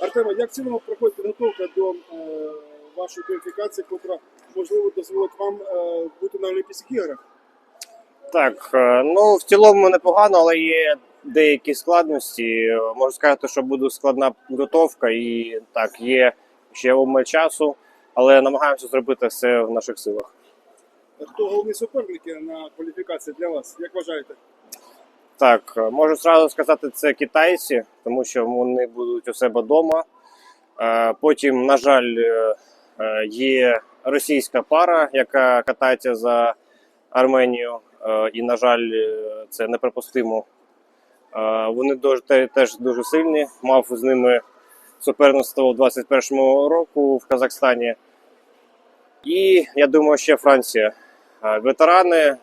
Артема, як в цілому проходить підготовка до е, вашої кваліфікації, яка можливо дозволить вам е, бути на Олімпійських іграх? Так, е, ну в цілому непогано, але є деякі складності. Можу сказати, що буде складна підготовка, і так, є ще обмаль часу, але намагаємося зробити все в наших силах. Хто головні суперники на кваліфікації для вас? Як вважаєте? Так, е, можу зразу сказати, це китайці, тому що вони будуть у себе вдома. Е, Потім, на жаль, е, є російська пара, яка катається за Арменію. І, на жаль, це неприпустимо. Вони теж дуже сильні. Мав з ними суперництво 21-му року в Казахстані. І я думаю, ще Франція. Е, Ветерани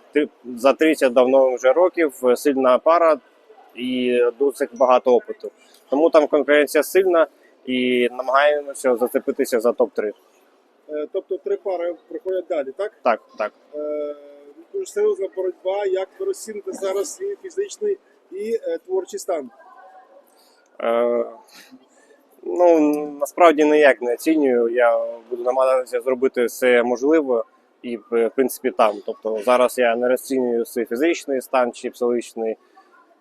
за 30 давно вже років, е, сильна пара і досить багато опиту. Тому там конкуренція сильна і намагаємося зацепитися за топ-3. Е, тобто три пари проходять далі, так? Так, так. Е, дуже серйозна боротьба. Як ви розціните зараз свій фізичний і творчий стан? Е, ну, насправді ніяк не оцінюю. Я буду намагатися зробити все можливе і, в принципі, там. Тобто зараз я не розцінюю свій фізичний стан чи психологічний.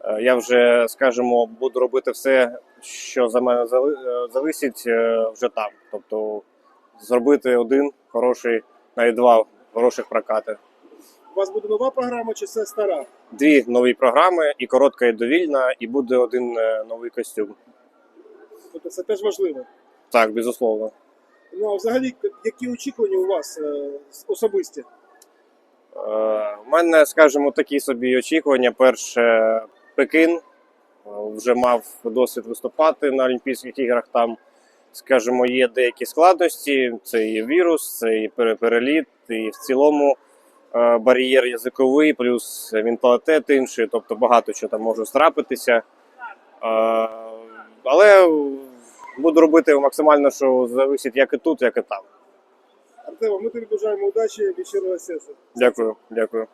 Е, Я вже, скажімо, буду робити все, що за мене зали- е, зависить е, вже там. Тобто зробити один хороший, навіть два хороших прокати. У вас буде нова програма чи це стара? Дві нові програми, і коротка, і довільна, і буде один новий костюм. Тобто це теж важливо. Так, безусловно. Ну а взагалі, які очікування у вас е, особисті? Е, У мене, скажімо, такі собі очікування. Перше, Пекин Е, вже мав досвід виступати на Олімпійських іграх. Там, скажімо, є деякі складності. Це і вірус, це і переліт, і в цілому бар'єр язиковий, плюс менталітет інший, тобто багато чого там може страпитися. Але буду робити максимально, що зависить як і тут, як і там. Артема, ми тобі бажаємо удачі і щирого серця. Дякую, дякую.